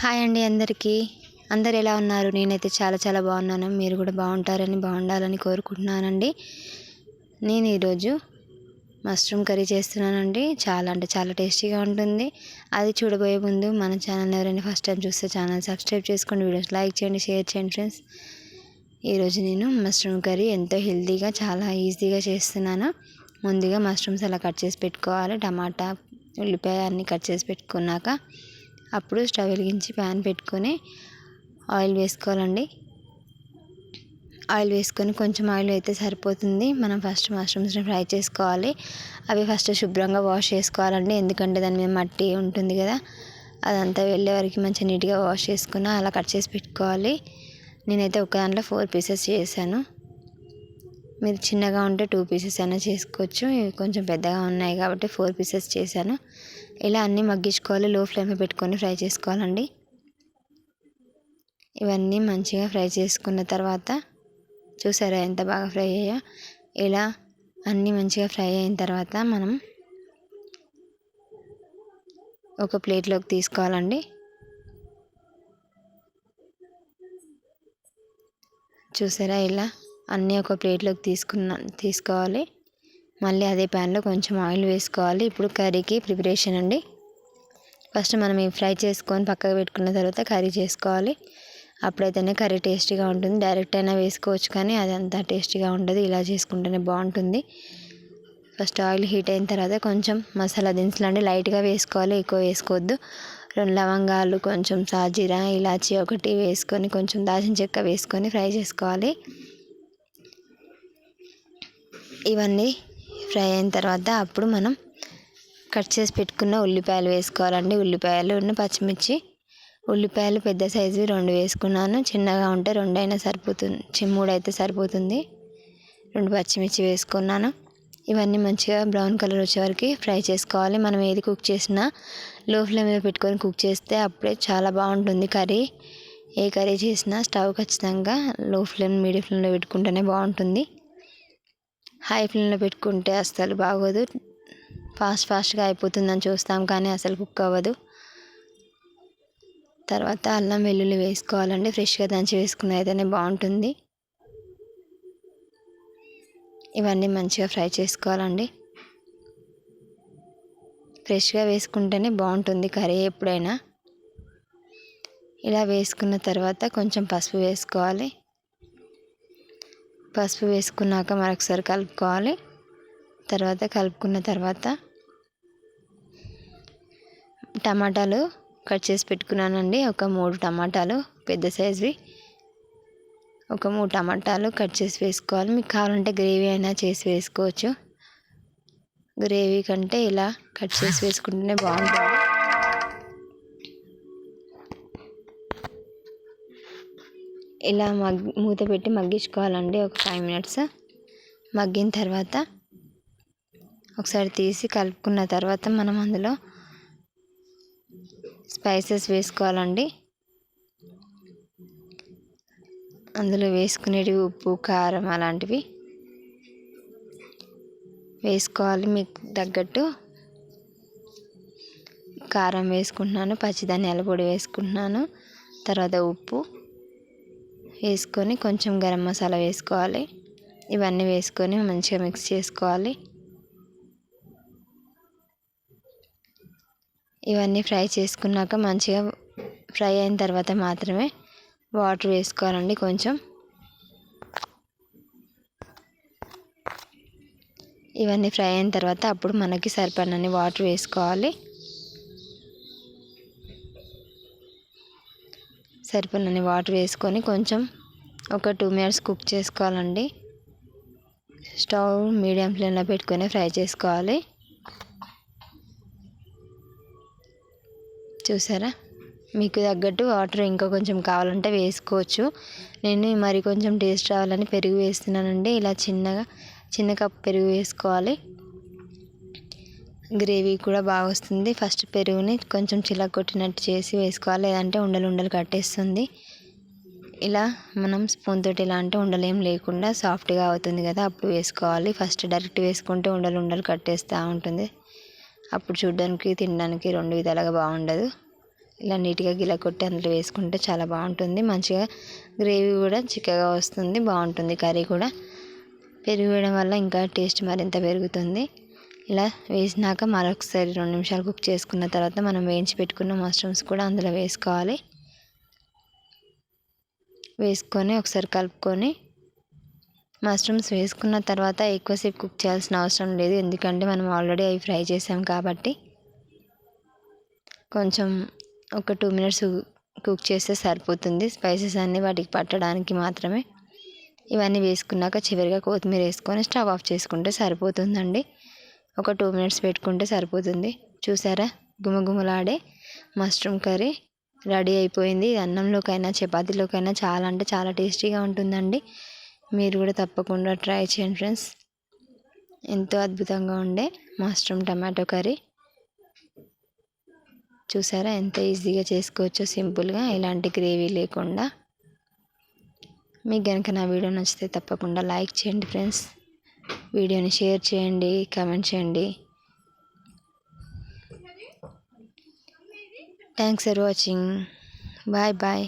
Hi అండి అందరికీ. అందరు ఎలా ఉన్నారు? నేనైతే చాలా చాలా బాగున్నాను. మీరు కూడా బాగుంటారని బాగుండాలని కోరుకుంటున్నానండి. నేను ఈరోజు మష్రూమ్ కర్రీ చేస్తున్నానండి. చాలా అంటే చాలా టేస్టీగా ఉంటుంది. అది చూడబోయే ముందు మన ఛానల్ ఎవరైనా ఫస్ట్ టైం చూస్తే ఛానల్ సబ్స్క్రైబ్ చేసుకోండి వీడియోస్ లైక్ చేయండి షేర్ చేయండి ఫ్రెండ్స్. ఈరోజు నేను మష్రూమ్ కర్రీ ఎంతో హెల్తీగా చాలా ఈజీగా చేస్తున్నాను. ముందుగా మష్రూమ్స్ అలా కట్ చేసి పెట్టుకోవాలి. టమాటా ఉల్లిపాయ అన్నీ కట్ చేసి పెట్టుకున్నాక అప్పుడు స్టవ్ వెలిగించి ప్యాన్ పెట్టుకొని ఆయిల్ వేసుకోవాలండి. ఆయిల్ వేసుకొని కొంచెం ఆయిల్ అయితే సరిపోతుంది. మనం ఫస్ట్ మష్రూమ్స్ని ఫ్రై చేసుకోవాలి. అవి ఫస్ట్ శుభ్రంగా వాష్ చేసుకోవాలండి. ఎందుకంటే దాని మీద మట్టి ఉంటుంది కదా. అదంతా వెళ్ళే వరకు మంచిగా నీట్గా వాష్ చేసుకున్న అలా కట్ చేసి పెట్టుకోవాలి. నేనైతే ఒక దాంట్లో ఫోర్ పీసెస్ చేశాను. మీరు చిన్నగా ఉంటే టూ పీసెస్ అయినా చేసుకోవచ్చు. ఇవి కొంచెం పెద్దగా ఉన్నాయి కాబట్టి ఫోర్ పీసెస్ చేశాను. ఇలా అన్నీ మగ్గించుకోవాలి. లో ఫ్లేమ్ పెట్టుకొని ఫ్రై చేసుకోవాలండి. ఇవన్నీ మంచిగా ఫ్రై చేసుకున్న తర్వాత చూసారా ఎంత బాగా ఫ్రై అయ్యా? ఇలా అన్నీ మంచిగా ఫ్రై అయిన తర్వాత మనం ఒక ప్లేట్లోకి తీసుకోవాలండి. చూసారా ఇలా అన్నీ ఒక ప్లేట్లోకి తీసుకున్న తీసుకోవాలి. మళ్ళీ అదే ప్యాన్లో కొంచెం ఆయిల్ వేసుకోవాలి. ఇప్పుడు కర్రీకి ప్రిపరేషన్ అండి. ఫస్ట్ మనం ఈ ఫ్రై చేసుకొని పక్కకు పెట్టుకున్న తర్వాత కర్రీ చేసుకోవాలి. అప్పుడైతేనే కర్రీ టేస్టీగా ఉంటుంది. డైరెక్ట్ అయినా వేసుకోవచ్చు కానీ అది అంత టేస్టీగా ఉండదు. ఇలా చేసుకుంటేనే బాగుంటుంది. ఫస్ట్ ఆయిల్ హీట్ అయిన తర్వాత కొంచెం మసాలా దినుసులు అండి. లైట్గా వేసుకోవాలి. ఎక్కువ వేసుకోవద్దు. రెండు లవంగాలు కొంచెం సాజీరా ఇలాచి ఒకటి వేసుకొని కొంచెం దాచిన చెక్క వేసుకొని ఫ్రై చేసుకోవాలి. ఇవన్నీ ఫ్రై అయిన తర్వాత అప్పుడు మనం కట్ చేసి పెట్టుకున్న ఉల్లిపాయలు వేసుకోవాలండి. ఉల్లిపాయలు ఉన్న పచ్చిమిర్చి ఉల్లిపాయలు పెద్ద సైజు రెండు వేసుకున్నాను. చిన్నగా ఉంటే రెండు అయినా సరిపోతుంది మూడు అయితే సరిపోతుంది. రెండు పచ్చిమిర్చి వేసుకున్నాను. ఇవన్నీ మంచిగా బ్రౌన్ కలర్ వచ్చే వరకు ఫ్రై చేసుకోవాలి. మనం ఏది కుక్ చేసినా లో ఫ్లేమ్ మీద పెట్టుకొని కుక్ చేస్తే అప్పుడే చాలా బాగుంటుంది కర్రీ. ఏ కర్రీ చేసినా స్టవ్ ఖచ్చితంగా లో ఫ్లేమ్ మీడియం ఫ్లేమ్లో పెట్టుకుంటేనే బాగుంటుంది. హై ఫ్లేమ్లో పెట్టుకుంటే అస్సలు బాగోదు. ఫాస్ట్ ఫాస్ట్గా అయిపోతుందని చూస్తాం కానీ అసలు కుక్ అవ్వదు. తర్వాత అల్లం వెల్లుల్లి వేసుకోవాలండి. ఫ్రెష్గా దంచి వేసుకున్న అయితేనే బాగుంటుంది. ఇవన్నీ మంచిగా ఫ్రై చేసుకోవాలండి. ఫ్రెష్గా వేసుకుంటేనే బాగుంటుంది కర్రీ ఎప్పుడైనా. ఇలా వేసుకున్న తర్వాత కొంచెం పసుపు వేసుకోవాలి. పసుపు వేసుకున్నాక మరొకసారి కలుపుకోవాలి. తర్వాత కలుపుకున్న తర్వాత టమాటాలు కట్ చేసి పెట్టుకున్నానండి. ఒక మూడు టమాటాలు పెద్ద సైజువి. ఒక మూడు టమాటాలు కట్ చేసి వేసుకోవాలి. మీకు కావాలంటే గ్రేవీ అయినా చేసి వేసుకోవచ్చు. గ్రేవీ కంటే ఇలా కట్ చేసి వేసుకుంటేనే బాగుంటుంది. ఇలా మగ్ మూత పెట్టి మగ్గించుకోవాలండి ఒక ఫైవ్ మినిట్స్. మగ్గిన తర్వాత ఒకసారి తీసి కలుపుకున్న తర్వాత మనం అందులో స్పైసెస్ వేసుకోవాలండి. అందులో వేసుకునేటివి ఉప్పు కారం అలాంటివి వేసుకోవాలి. మీకు తగ్గట్టు కారం వేసుకుంటున్నాను పచ్చి ధనియాల పొడి వేసుకుంటున్నాను తర్వాత ఉప్పు వేసుకొని కొంచెం గరం మసాలా వేసుకోవాలి. ఇవన్నీ వేసుకొని మంచిగా మిక్స్ చేసుకోవాలి. ఇవన్నీ ఫ్రై చేసుకున్నాక మంచిగా ఫ్రై అయిన తర్వాత మాత్రమే వాటర్ వేసుకోవాలండి కొంచెం. ఇవన్నీ ఫ్రై అయిన తర్వాత అప్పుడు మనకి సరిపడినన్ని వాటర్ వేసుకోవాలి. సరిపడినన్ని వాటర్ వేసుకొని కొంచెం ఒక టూ మినిట్స్ కుక్ చేసుకోవాలండి. స్టవ్ మీడియం ఫ్లేమ్లో పెట్టుకొని ఫ్రై చేసుకోవాలి. చూసారా? మీకు తగ్గట్టు వాటర్ ఇంకా కొంచెం కావాలంటే వేసుకోవచ్చు. నేను మరి కొంచెం టేస్ట్ రావాలని పెరుగు వేస్తున్నానండి. ఇలా చిన్నగా చిన్న కప్ పెరుగు వేసుకోవాలి. గ్రేవీ కూడా బాగా వస్తుంది. ఫస్ట్ పెరుగుని కొంచెం కొట్టినట్టు చేసి వేసుకోవాలి. లేదంటే ఉండలు ఉండలు కట్టేస్తుంది. ఇలా మనం స్పూన్ తోటి ఇలా అంటే ఉండలేం లేకుండా సాఫ్ట్గా అవుతుంది కదా అప్పుడు వేసుకోవాలి. ఫస్ట్ డైరెక్ట్ వేసుకుంటే ఉండలు ఉండలు కట్టేస్తూ ఉంటుంది. అప్పుడు చూడడానికి తినడానికి రెండు విధాలుగా బాగుండదు. ఇలా నీట్గా గిల కొట్టి అందులో వేసుకుంటే చాలా బాగుంటుంది. మంచిగా గ్రేవీ కూడా చిక్కగా వస్తుంది. బాగుంటుంది కర్రీ కూడా. పెరిగి వేయడం వల్ల ఇంకా టేస్ట్ మరింత పెరుగుతుంది. ఇలా వేసినాక మరొకసారి రెండు నిమిషాలు కుక్ చేసుకున్న తర్వాత మనం వేయించి పెట్టుకున్న మష్రూమ్స్ కూడా అందులో వేసుకోవాలి. వేసుకొని ఒకసారి కలుపుకొని మష్రూమ్స్ వేసుకున్న తర్వాత ఎక్కువసేపు కుక్ చేయాల్సిన అవసరం లేదు. ఎందుకంటే మనం ఆల్రెడీ అవి ఫ్రై చేసాం కాబట్టి కొంచెం ఒక టూ మినిట్స్ కుక్ చేస్తే సరిపోతుంది. స్పైసెస్ అన్నీ వాటికి పట్టడానికి మాత్రమే. ఇవన్నీ వేసుకున్నాక చివరిగా కొత్తిమీర వేసుకొని స్టవ్ ఆఫ్ చేసుకుంటే సరిపోతుందండి. ఒక టూ మినిట్స్ పెట్టుకుంటే సరిపోతుంది. చూసారా? గుమగుమలాడే మష్రూమ్ కర్రీ రెడీ అయిపోయింది. అన్నంలోకైనా చపాతీలోకైనా చాలా అంటే చాలా టేస్టీగా ఉంటుందండి. మీరు కూడా తప్పకుండా ట్రై చేయండి ఫ్రెండ్స్. ఎంతో అద్భుతంగా ఉండే మష్రూమ్ టమాటో కర్రీ. చూసారా? ఎంత ఈజీగా చేసుకోవచ్చో సింపుల్గా ఎలాంటి గ్రేవీ లేకుండా. మీకు కనుక నా వీడియో నచ్చితే తప్పకుండా లైక్ చేయండి ఫ్రెండ్స్. వీడియోని షేర్ చేయండి కామెంట్ చేయండి. Thanks for watching bye bye